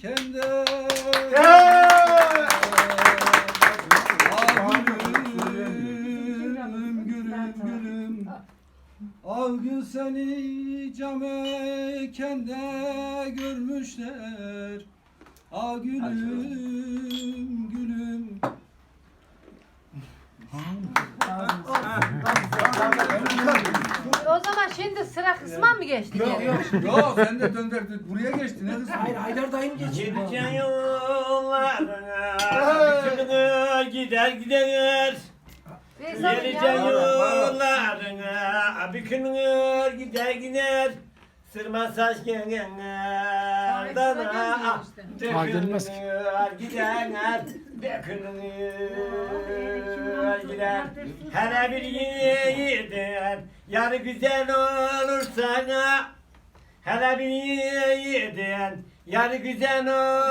kende Ah gülüm gülüm gülüm. Ah gül seni cam ekende görmüşler. Ah gülüm gülüm. O şimdi sıra kısma mı geçti? Yok gene? yok yok sen de dönder buraya geçtin ne kızım? Hayır Haydar dayım geçiyor. Gideceğin yollarına Bütünü gider gider Veysel Geleceğin ya. yollarına Bütünü gider gider Sırma saç gengenler Dana Ha, gelmez ki. Gider Bütünü gider Hele bir yiğidir Yarı güzel olursa Hele bir yiğidir Yarı güzel olur